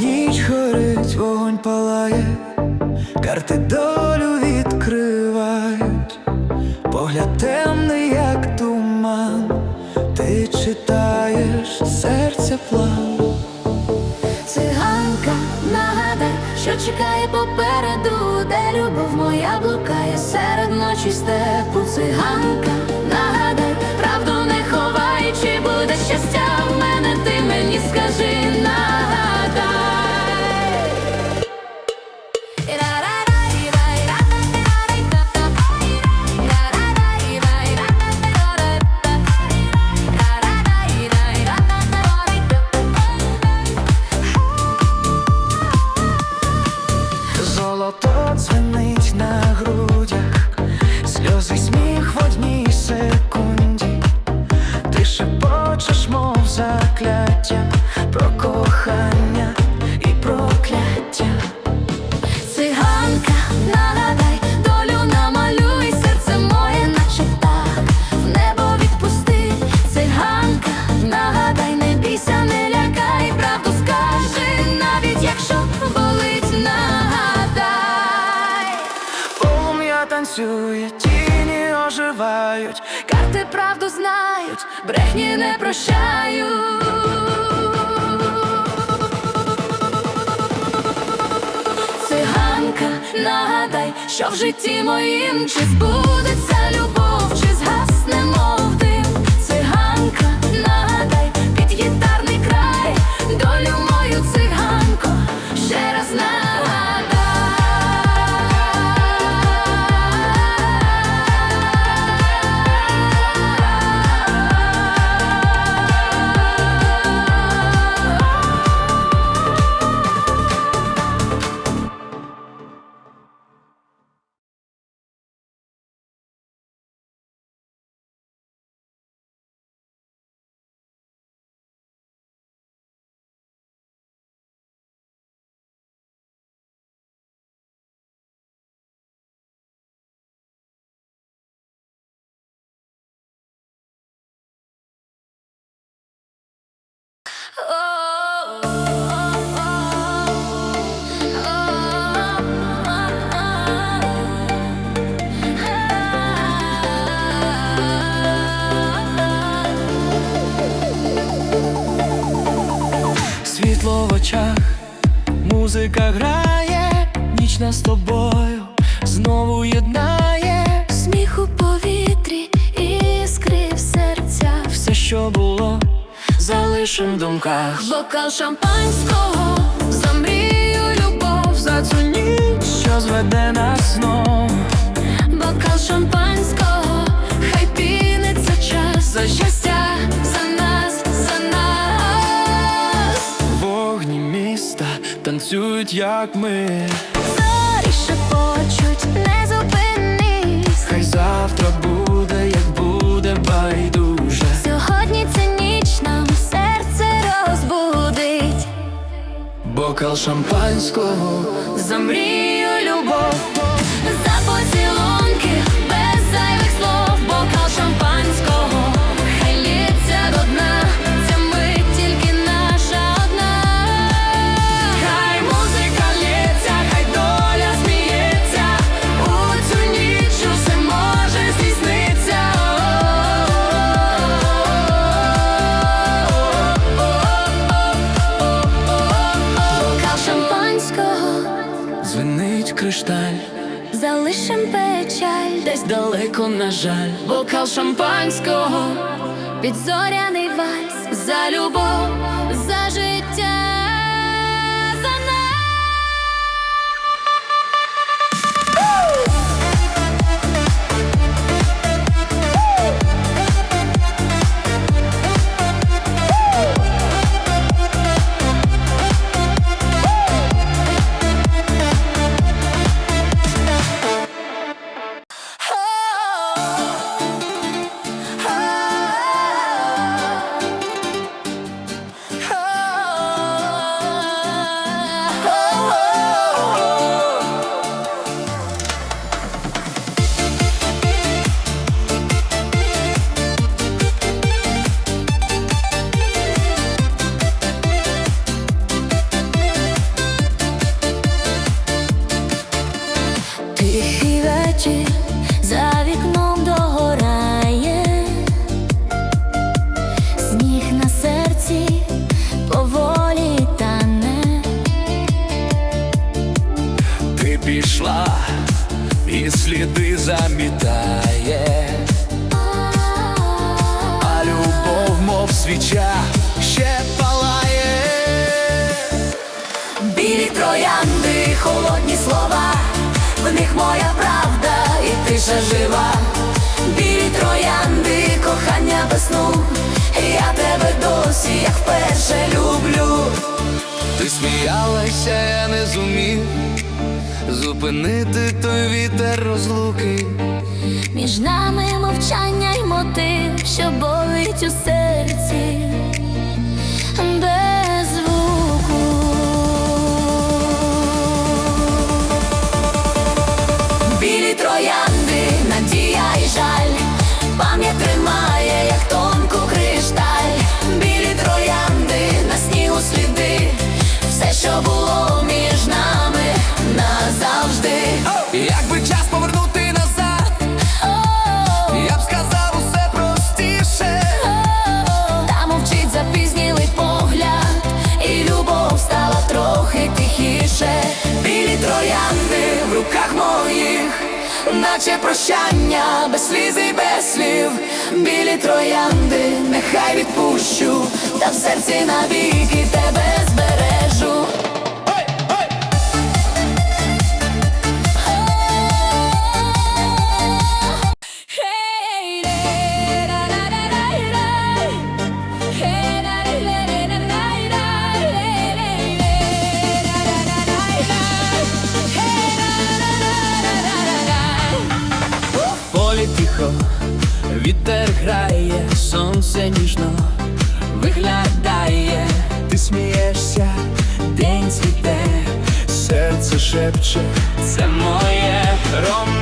Ніч горить, вогонь палає, карти долю чекає попереду, де любов моя блукає серед ночі степу. Циганка, нагадай, правду не ховай, чи буде щастя в мене, ти мені скажи, нагадай. Танцює, тіні оживають. Карти правду знають, брехні не прощають. Циганка, нагадай, що в житті моїм чи збудеться любов, в очах, музика грає, ніч нас з тобою знову єднає. Сміх у повітрі, іскри в серцях, все, що було, залишим в думках. бокал шампанського, за мрію любов, За цю ніч, що зведе нас знов, бокал шампанського, хай піниться час. За щастя, танцюють, як ми. Зорі шепочуть, не зупинись. Хай завтра буде, як буде байдуже. Сьогодні ця ніч нам серце розбудить. Бокал шампанського За десь на жаль, бокал шампанського, підзоряний вальс за любов, холодні слова, в них моя правда і тиша жива. Білі троянди, кохання без сну, я тебе досі, як вперше люблю. Ти сміялася, я не зумів зупинити той вітер розлуки. Між нами мовчання й мотив, що болить у прощання, без сліз і без слів. Білі троянди, нехай відпущу, та в серці навіки тебе збережу. Вітер грає, сонце ніжно виглядає, ти смієшся, день цвіте, серце шепче, це моє ромашка,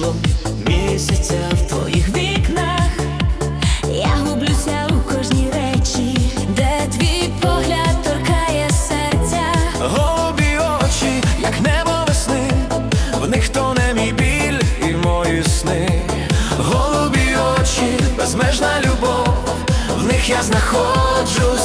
світло місяця в твоїх вікнах. Я гублюся у кожній речі, де твій погляд торкає серця. Голубі очі, як небо весни, в них тоне мій біль і мої сни. Голубі очі, безмежна любов, в них я знаходжу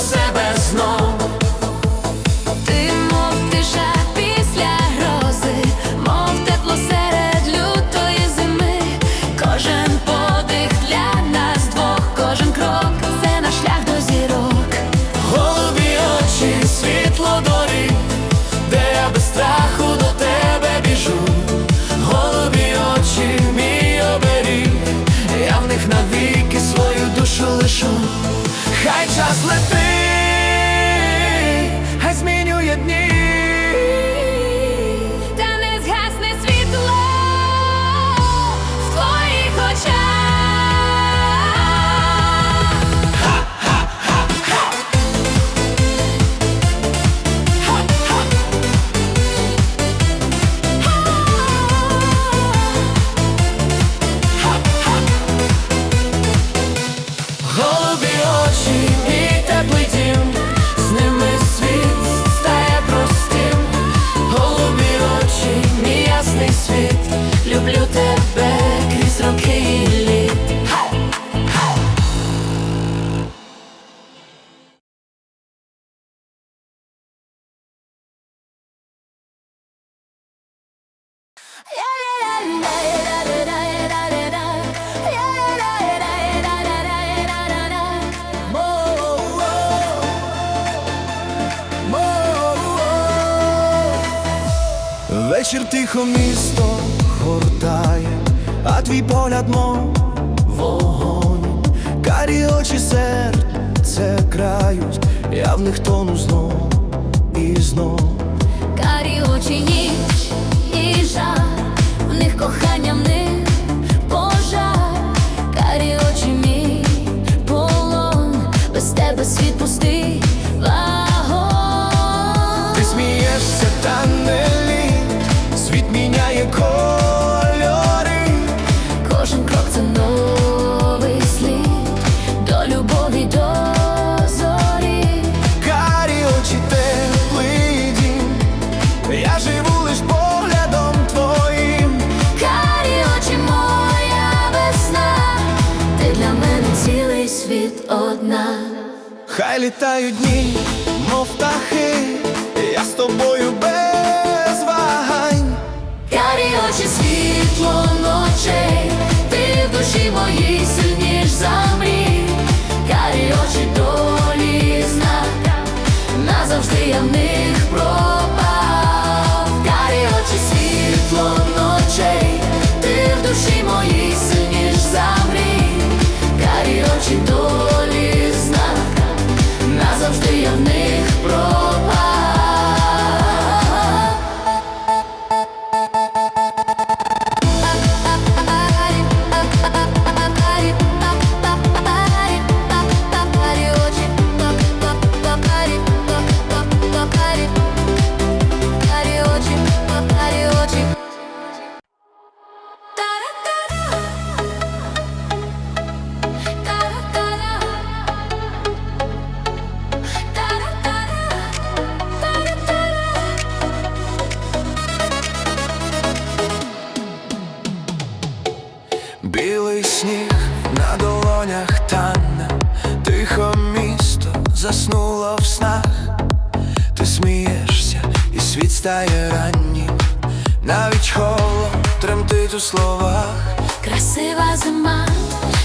Хай час летить, Вечір тихо місто гортає, а твій погляд мов вогонь, карі очі серце крають, я в них тону знов і знов. Карі очі ніч літають дні, мов птахи, я з тобою без вагань. Карі очі світло ночей, ти в душі моїй сильніш за мрій. Карі очі долі знак, назавжди я в них пропав. У словах. Красива зима,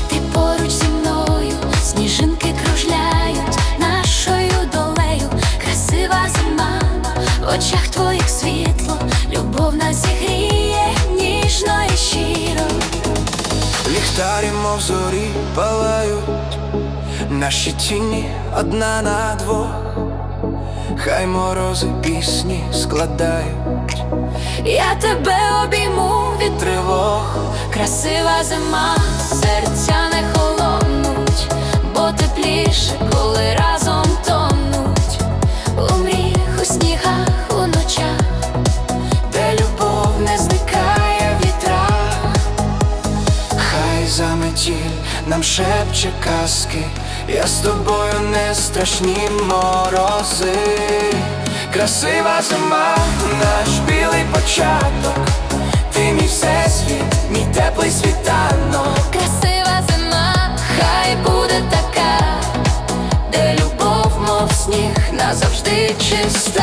ти поруч зі мною, сніжинки кружляють нашою долею. Красива зима, в очах твоїх світло, любов нас зігріє ніжно і щиро. Ліхтарі, мов зорі, палають, наші тіні одна на двох, хай морози пісні складають Я тебе обійму від тривог. Красива зима, серця не холонуть, бо тепліше, коли разом тонуть. У мріях, у снігах, у ночах, де любов не зникає в вітрах, хай заметіль нам шепче казки, я з тобою не страшні морози, красива зима, наш білий початок, ти мій всесвіт, мій теплий світанок. красива зима, хай буде така, де любов, мов сніг, назавжди чиста.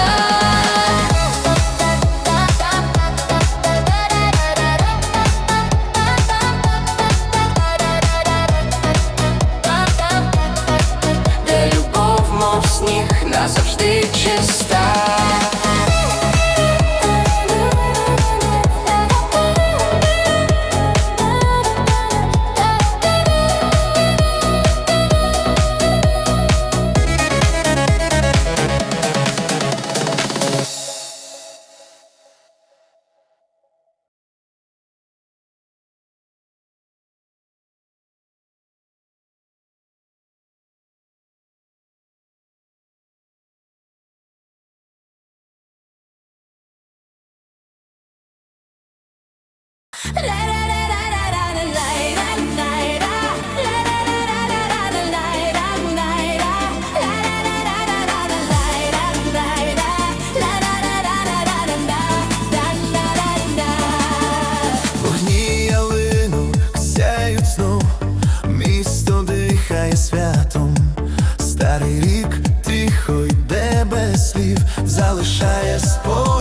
слів залишає спокій.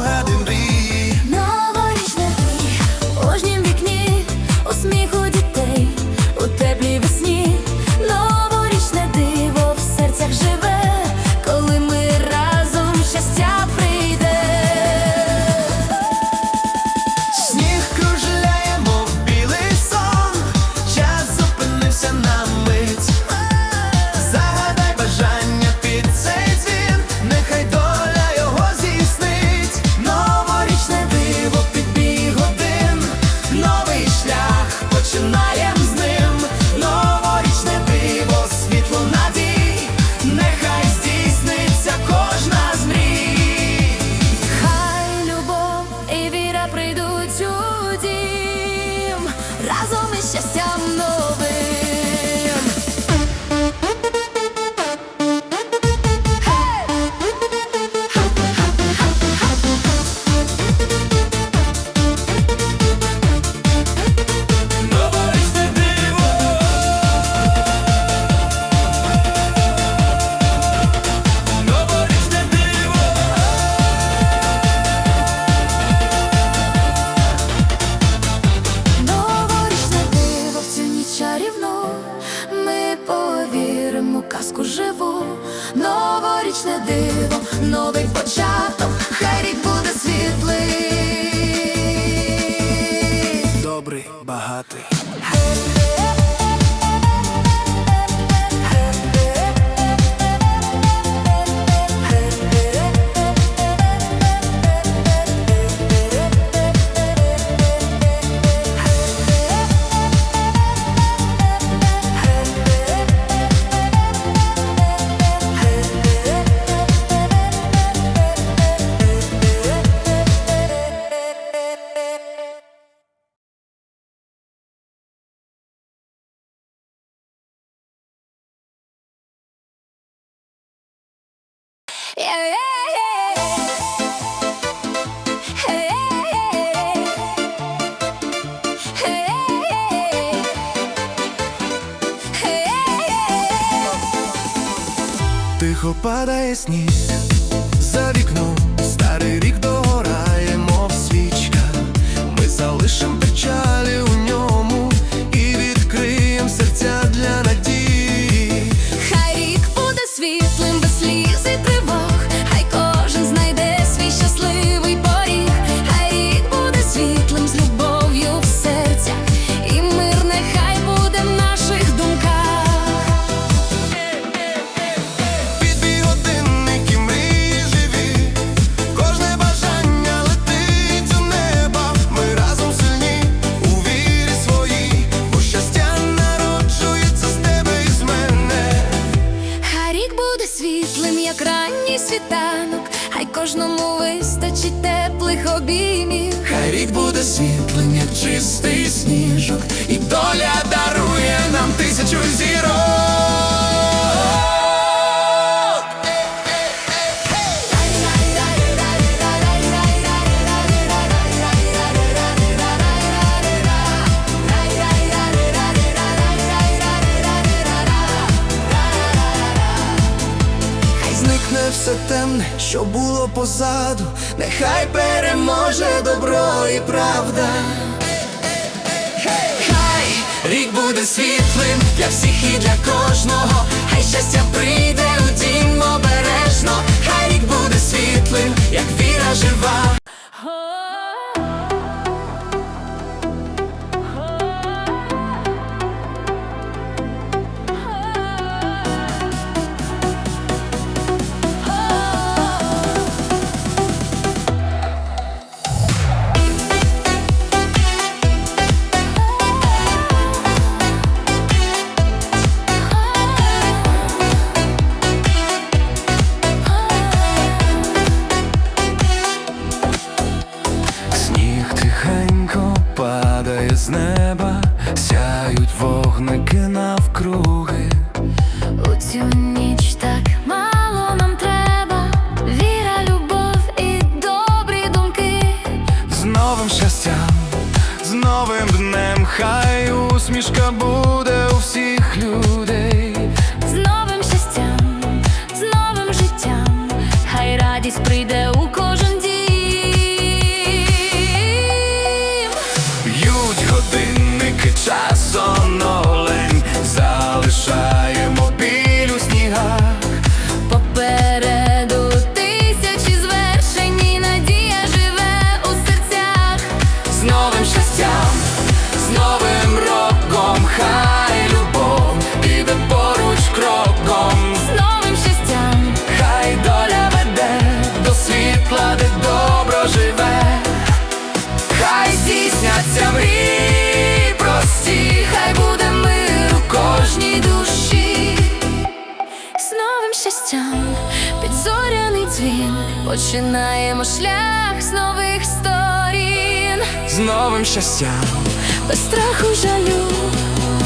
Тихо падає сніг за вікном, старий рік догорає, мов свічка. Ми залишим печалі як ранній світанок, хай кожному вистачить теплих обіймів. Хай рік буде світлим, як чистий сніжок, і доля дарує нам тисячу зірок. Позаду, нехай переможе добро і правда. Хай рік буде світлим для всіх і для кожного, хай щастя прийде у дім обережно, хай рік буде світлим, як віра жива. Усмішка буде у всіх людей. Добро живе, хай здійсняться мрії прості, хай буде мир у кожній душі. З новим щастям, під зоряний дзвін, починаємо шлях з нових сторін. з новим щастям, без страху жалю,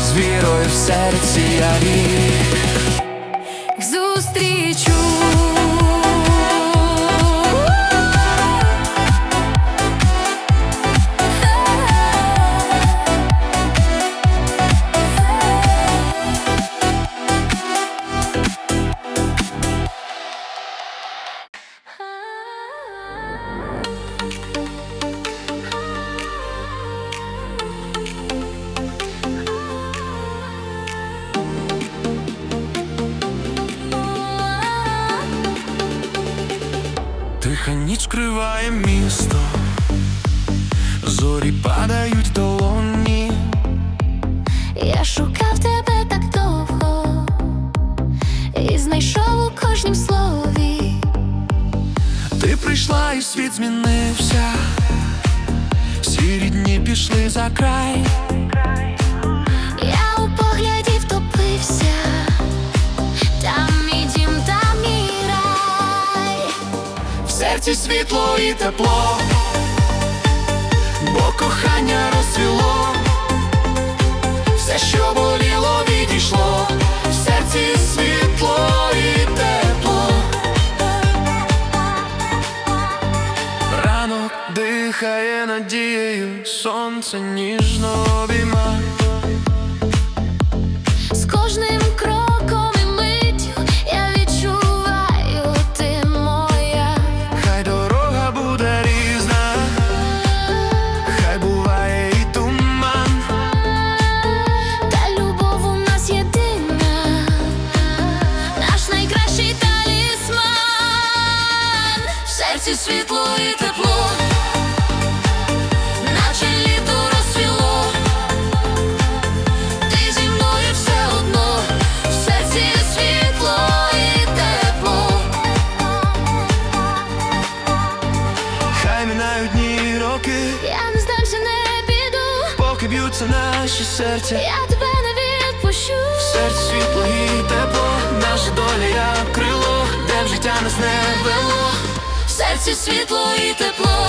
з вірою в серці я рік. зустрічу. Криває місто, зорі падають в долоні. Я шукав тебе так довго і знайшов у кожнім слові. Ти прийшла і світ змінився, всі рідні пішли за край. Серці світло і тепло, серця. я тебе не відпущу. В серці світло і тепло, наша доля як крило, де б життя нас не вело. В серці світло і тепло,